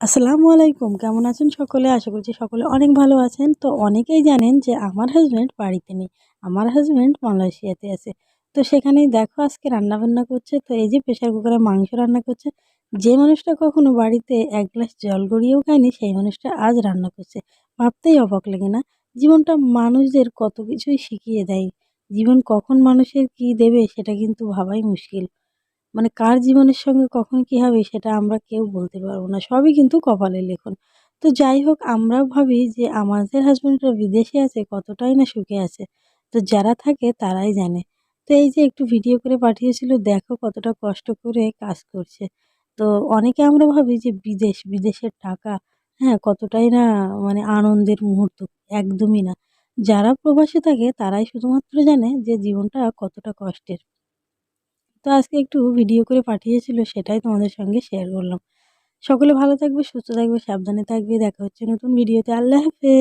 আসসালামু আলাইকুম, কেমন আছেন সকলে? আশা করছি সকলে অনেক ভালো আছেন। তো অনেকেই জানেন যে আমার হাজব্যান্ড বাড়িতে নেই। আমার হাজব্যান্ড মালয়েশিয়াতে আছে। তো সেখানেই দেখো আজকে রান্না বান্না করছে। তো এই যে প্রেশার কুকারে মাংস রান্না করছে। যে মানুষটা কখনো বাড়িতে এক গ্লাস জল গড়িয়েও খায়নি, সেই মানুষটা আজ রান্না করছে। ভাবতেই অবাক লাগে না? জীবনটা মানুষদের কত কিছুই শিখিয়ে দেয়। জীবন কখন মানুষের কি দেবে সেটা কিন্তু ভাবাই মুশকিল। মানে কার জীবনের সঙ্গে কখন কী হবে সেটা আমরা কেউ বলতে পারব না। সবই কিন্তু কপালে লেখন। তো যাই হোক, আমরাও ভাবি যে আমাদের হাজব্যান্ডরা বিদেশে আছে, কতটাই না সুখে আছে। তো যারা থাকে তারাই জানে। তো এই যে একটু ভিডিও করে পাঠিয়েছিল, দেখো কতটা কষ্ট করে কাজ করছে। তো অনেকে আমরা ভাবি যে বিদেশ, বিদেশের টাকা হ্যাঁ কতটাই না মানে আনন্দের মুহূর্ত, একদমই না। যারা প্রবাসে থাকে তারাই শুধুমাত্র জানে যে জীবনটা কতটা কষ্টের। তো আজকে একটু ভিডিও করে পাঠিয়েছিল, সেটাই তোমাদের সঙ্গে শেয়ার করলাম। সকলে ভালো থাকবে, সুস্থ থাকবে, সাবধানে থাকবে। দেখা হচ্ছে নতুন ভিডিওতে আল্লাহ হাফেজ।